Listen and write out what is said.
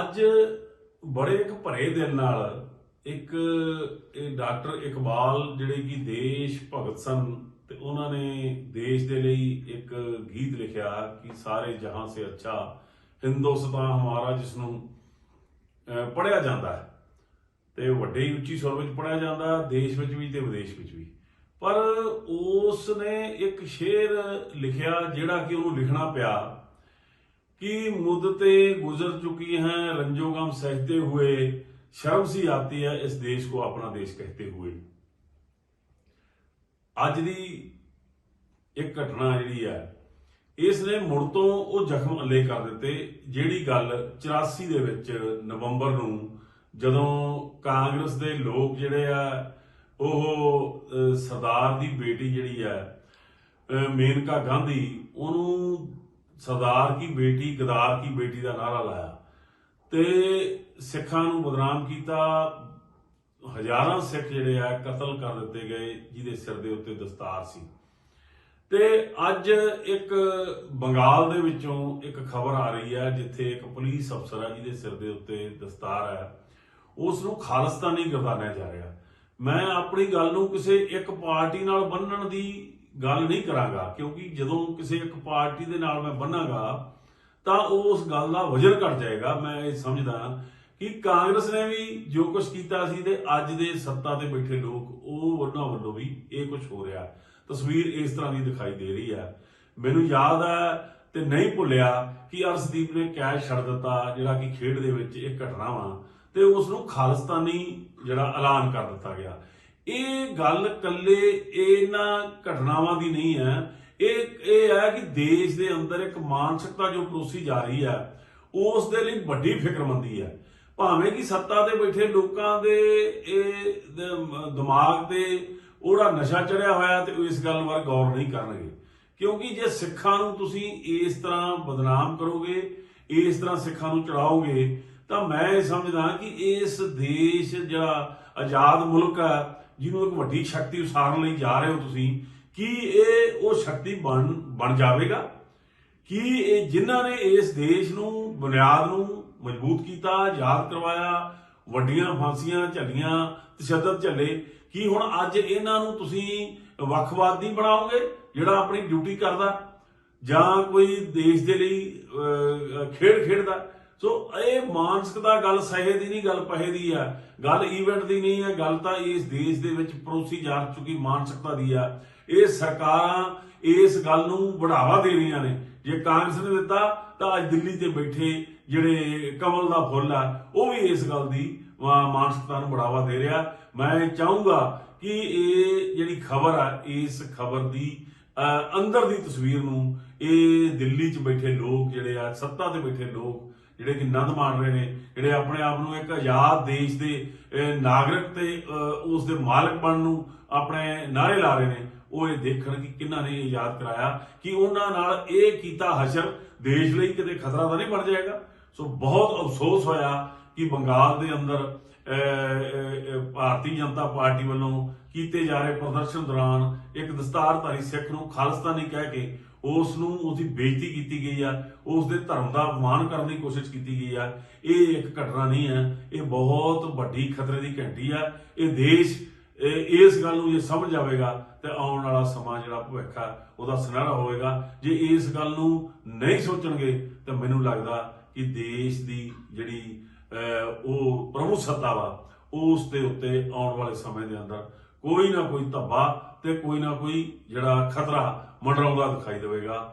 ਅੱਜ ਬੜੇ ਇੱਕ ਭਰੇ ਦਿਲ ਨਾਲ ਇੱਕ ਇਹ ਡਾਕਟਰ ਇਕਬਾਲ ਜਿਹੜੇ ਕਿ ਦੇਸ਼ ਭਗਤ ਸਨ ਤੇ ਉਹਨਾਂ ਨੇ ਦੇਸ਼ ਦੇ ਲਈ ਇੱਕ ਗੀਤ ਲਿਖਿਆ ਕਿ ਸਾਰੇ ਜਹਾਂ ਸੇ ਅੱਛਾ ਹਿੰਦੁਸਤਾਨ ਹਮਾਰਾ ਜਿਸ ਨੂੰ ਅਹ, ਪੜ੍ਹਿਆ ਜਾਂਦਾ ਹੈ। ਤੇ ਵੱਡੇ ਹੀ ਉੱਚੀ ਸੁਰ ਵਿੱਚ ਪੜ੍ਹਿਆ ਜਾਂਦਾ ਦੇਸ਼ ਵਿੱਚ ਵੀ ਤੇ ਵਿਦੇਸ਼ ਵਿੱਚ ਵੀ। ਪਰ ਉਸ ਨੇ ਇੱਕ ਸ਼ੇਰ ਲਿਖਿਆ ਜਿਹੜਾ ਕਿ ਉਹਨੂੰ ਲਿਖਣਾ ਪਿਆ कि मुद्दते गुजर चुकी हैं रंजोगम सहते हुए शर्म सी आती है इस देश को अपना देश कहते हुए ਅੱਜ ਦੀ ਇੱਕ ਘਟਨਾ ਜਿਹੜੀ ਹੈ ਇਸ ਨੇ ਮੁੜ ਤੋਂ ਉਹ ਜ਼ਖਮ ਅੱਲੇ ਕਰ ਦਿੱਤੇ ਜਿਹੜੀ ਗੱਲ 84 ਦੇ ਵਿੱਚ ਨਵੰਬਰ ਨੂੰ ਜਦੋਂ ਕਾਂਗਰਸ ਦੇ ਲੋਕ ਜਿਹੜੇ ਆ ਉਹ ਅਹ, ਸਰਦਾਰ ਦੀ ਬੇਟੀ ਜਿਹੜੀ ਹੈ ਅਹ, ਮੇਨਕਾ ਗਾਂਧੀ ਉਹਨੂੰ ਸਰਦਾਰ ਕੀ ਬੇਟੀ, ਗਦਾਰ ਕੀ ਬੇਟੀ ਦਾ ਨਾਰਾ ਲਾਇਆ। ਤੇ ਸਿੱਖਾਂ ਨੂੰ ਬਦਨਾਮ ਕੀਤਾ। ਹਜ਼ਾਰਾਂ ਸਿੱਖ ਜਿਹੜੇ ਆ, ਕਤਲ ਕਰ ਦਿੱਤੇ ਗਏ, ਜਿਹਦੇ ਸਿਰ ਦੇ ਉੱਤੇ ਦਸਤਾਰ ਸੀ। ਤੇ ਅੱਜ ਇੱਕ ਬੰਗਾਲ ਦੇ ਵਿੱਚੋਂ ਇੱਕ ਖਬਰ ਆ ਰਹੀ ਹੈ ਜਿੱਥੇ ਇੱਕ ਪੁਲਿਸ ਅਫਸਰ ਹੈ ਜਿਹਦੇ ਸਿਰ ਦੇ ਉੱਤੇ ਦਸਤਾਰ ਹੈ ਉਸ ਨੂੰ ਖਾਲਿਸਤਾਨੀ ਗਰਦਾਨਿਆ ਜਾ ਰਿਹਾ। ਮੈਂ ਆਪਣੀ ਗੱਲ ਨੂੰ ਕਿਸੇ ਇੱਕ ਪਾਰਟੀ ਨਾਲ ਬੰਨਣ ਦੀ ਗੱਲ ਨਹੀਂ ਕਰਾਂਗਾ, ਕਿਉਂਕਿ ਜਦੋਂ ਕਿਸੇ ਇੱਕ ਪਾਰਟੀ ਦੇ ਨਾਲ ਮੈਂ ਬੰਨਾਂਗਾ, ਤਾਂ ਉਸ ਗੱਲ ਦਾ ਵਜਨ ਘਟ ਜਾਏਗਾ। ਮੈਂ ਇਹ ਸਮਝਦਾ ਕਿ ਕਾਂਗਰਸ ਨੇ ਵੀ ਜੋ ਕੁਝ ਕੀਤਾ ਸੀ ਤੇ ਅੱਜ ਦੇ ਸੱਤਾ ਤੇ ਬੈਠੇ ਲੋਕ, ਉਹ ਉਹਨਾਂ ਵੱਲੋਂ ਵੀ ਇਹ ਕੁਝ ਹੋ ਰਿਹਾ। ਤਸਵੀਰ ਇਸ ਤਰ੍ਹਾਂ ਦੀ ਦਿਖਾਈ ਦੇ ਰਹੀ ਹੈ। ਮੈਨੂੰ ਯਾਦ ਹੈ ਤੇ ਨਹੀਂ ਭੁੱਲਿਆ ਕਿ ਅਰਸ਼ਦੀਪ ਨੇ ਕੈਚ ਛੱਡ ਦਿੱਤਾ, ਜਿਹੜਾ ਕਿ ਖੇਡ ਦੇ ਵਿੱਚ ਇੱਕ ਘਟਨਾ ਵਾ, ਤੇ ਉਸ ਨੂੰ ਖਾਲਿਸਤਾਨੀ ਜਿਹੜਾ ਐਲਾਨ ਕਰ ਦਿੱਤਾ ਗਿਆ। ਇਹ ਗੱਲ ਕੱਲੇ ਇਹਨਾਂ ਘਟਨਾਵਾਂ ਦੀ ਨਹੀਂ ਹੈ। ਇਹ ਇਹ ਹੈ ਕਿ ਦੇਸ਼ ਦੇ ਅੰਦਰ ਇੱਕ ਮਾਨਸਿਕਤਾ ਜੋ ਪਰੋਸੀ ਜਾ ਰਹੀ ਹੈ, ਉਸ ਦੇ ਲਈ ਵੱਡੀ ਫਿਕਰਮੰਦੀ ਹੈ। ਭਾਵੇਂ ਕਿ ਸੱਤਾ ਤੇ ਬੈਠੇ ਲੋਕਾਂ ਦੇ, ਇਹ ਦਿਮਾਗ ਤੇ ਉਹਦਾ ਨਸ਼ਾ ਚੜਿਆ ਹੋਇਆ ਤੇ ਉਹ ਇਸ ਗੱਲ ਵੱਲ ਗੌਰ ਨਹੀਂ ਕਰਨਗੇ। ਕਿਉਂਕਿ ਜੇ ਸਿੱਖਾਂ ਨੂੰ ਤੁਸੀਂ ਇਸ ਤਰ੍ਹਾਂ ਬਦਨਾਮ ਕਰੋਗੇ, ਇਸ ਤਰ੍ਹਾਂ ਸਿੱਖਾਂ ਨੂੰ ਚੜਾਓਗੇ, ਤਾਂ ਮੈਂ ਇਹ ਸਮਝਦਾ ਕਿ ਇਸ ਦੇਸ਼ ਜਿਹੜਾ ਆਜ਼ਾਦ ਮੁਲਕ ਹੈ ਜਿਹਨੂੰ ਇੱਕ ਵੱਡੀ ਸ਼ਕਤੀ ਉਸਾਰਨ ਲਈ ਜਾ ਰਹੇ ਹੋ ਤੁਸੀਂ, ਕੀ ਇਹ ਉਹ ਸ਼ਕਤੀ ਬਣ ਬਣ ਜਾਵੇਗਾ? ਕੀ ਇਹ ਜਿਨ੍ਹਾਂ ਨੇ ਇਸ ਦੇਸ਼ ਨੂੰ, ਬੁਨਿਆਦ ਨੂੰ ਮਜ਼ਬੂਤ ਕੀਤਾ, ਯਾਦ ਕਰਵਾਇਆ, ਵੱਡੀਆਂ ਫਾਂਸੀਆਂ ਝੱਲੀਆਂ, ਤਸ਼ੱਦਦ ਝੱਲੇ, ਕੀ ਹੁਣ ਅੱਜ ਇਹਨਾਂ ਨੂੰ ਤੁਸੀਂ ਵੱਖਵਾਦੀ ਬਣਾਓਗੇ, ਜਿਹੜਾ ਆਪਣੀ ਡਿਊਟੀ ਕਰਦਾ ਜਾਂ ਕੋਈ ਦੇਸ਼ ਦੇ ਲਈ ਖੇਡ ਖੇਡਦਾ? ਸੋ ਇਹ ਮਾਨਸਿਕਤਾ ਗੱਲ ਸਹੇ ਦੀ ਨਹੀਂ, ਗੱਲ ਪਹੇ ਦੀ ਆ। ਗੱਲ ਈਵੈਂਟ ਦੀ ਨਹੀਂ ਹੈ, ਗੱਲ ਤਾਂ ਇਸ ਦੇਸ਼ ਦੇ ਵਿੱਚ ਪਰੋਸੀ ਜਾ ਚੁੱਕੀ ਮਾਨਸਿਕਤਾ ਦੀ ਆ। ਇਹ ਸਰਕਾਰਾਂ ਇਸ ਗੱਲ ਨੂੰ ਬੜਾਵਾ ਦੇ ਰਹੀਆਂ ਨੇ। ਜੇ ਕਾਂਗਰਸ ਨੇ ਦਿੱਤਾ, ਤਾਂ ਅੱਜ ਦਿੱਲੀ ਤੇ ਬੈਠੇ ਜਿਹੜੇ ਕਮਲ ਦਾ ਫੁੱਲ ਆ, ਉਹ ਵੀ ਇਸ ਗੱਲ ਦੀ ਮਾਨਸਿਕਤਾ ਨੂੰ ਬੜਾਵਾ ਦੇ ਰਿਹਾ। ਮੈਂ ਚਾਹੂੰਗਾ ਕਿ ਇਹ ਜਿਹੜੀ ਖਬਰ ਆ, ਇਸ ਖਬਰ ਦੀ ਅੰਦਰ ਦੀ ਤਸਵੀਰ ਨੂੰ ਇਹ ਦਿੱਲੀ 'ਚ ਬੈਠੇ ਲੋਕ ਜਿਹੜੇ ਆ, ਸੱਤਾ ਤੇ ਬੈਠੇ ਲੋਕ ਜਿਹੜੇ ਕਿ ਆਨੰਦ ਮਾਣ ਰਹੇ ਨੇ ਜਿਹੜੇ ਆਪਣੇ ਆਪ ਨੂੰ ਇੱਕ ਆਜ਼ਾਦ ਦੇਸ਼ ਦੇ ਨਾਗਰਿਕ ਤੇ ਉਸ ਦੇ ਮਾਲਕ ਬਣਨ ਨੂੰ ਆਪਣੇ ਨਾਰੇ ਲਾ ਰਹੇ ਨੇ ਉਹ ਇਹ ਦੇਖਣ ਕਿ ਕਿੰਨਾਂ ਨੇ ਯਾਦ ਕਰਾਇਆ ਕਿ ਉਹਨਾਂ ਨਾਲ ਇਹ ਕੀਤਾ ਹਸ਼ਰ ਦੇਸ਼ ਲਈ ਕਿਤੇ ਖਤਰਾ ਤਾਂ ਨਹੀਂ ਬਣ ਜਾਏਗਾ। ਸੋ ਬਹੁਤ ਅਫਸੋਸ ਹੋਇਆ ਕਿ ਬੰਗਾਲ ਦੇ ਅੰਦਰ ਅਹ, ਭਾਰਤੀ ਜਨਤਾ ਪਾਰਟੀ ਵੱਲੋਂ ਕੀਤੇ ਜਾ ਰਹੇ ਪ੍ਰਦਰਸ਼ਨ ਦੌਰਾਨ ਇੱਕ ਦਸਤਾਰਧਾਰੀ ਸਿੱਖ ਨੂੰ ਖਾਲਿਸਤਾਨੀ ਕਹਿ ਕੇ ਉਸ ਨੂੰ ਉਹਦੀ ਬੇਇੱਜ਼ਤੀ ਕੀਤੀ ਗਈ ਆ ਉਸ ਦੇ ਧਰਮ ਦਾ ਅਪਮਾਨ ਕਰਨ ਦੀ ਕੋਸ਼ਿਸ਼ ਕੀਤੀ ਗਈ ਆ। ਇਹ ਇੱਕ ਘਟਨਾ ਨਹੀਂ ਹੈ, ਇਹ ਬਹੁਤ ਵੱਡੀ ਖਤਰੇ ਦੀ ਘੰਟੀ ਆ। ਇਹ ਦੇਸ਼ ਇਸ ਗੱਲ ਨੂੰ ਜੇ ਸਮਝ ਆਵੇਗਾ ਤੇ ਆਉਣ ਵਾਲਾ ਸਮਾਂ ਜਿਹੜਾ ਭਵਿੱਖ ਆ, ਉਹਦਾ ਸੁਨਹਿਰਾ ਹੋਵੇਗਾ। ਜੇ ਇਸ ਗੱਲ ਨੂੰ ਨਹੀਂ ਸੋਚਣਗੇ, ਤਾਂ ਮੈਨੂੰ ਲੱਗਦਾ ਕਿ ਦੇਸ਼ ਦੀ ਜਿਹੜੀ ਉਹ ਪ੍ਰਭੂ ਸੱਤਾ ਵਾ, ਉਸ ਦੇ ਉੱਤੇ ਆਉਣ ਵਾਲੇ ਸਮੇਂ ਦੇ ਅੰਦਰ ਕੋਈ ਨਾ ਕੋਈ ਧੱਬਾ ਤੇ ਕੋਈ ਨਾ ਕੋਈ ਜਿਹੜਾ ਖਤਰਾ ਮੰਡਰਾਉਂਦਾ ਦਿਖਾਈ ਦੇਵੇਗਾ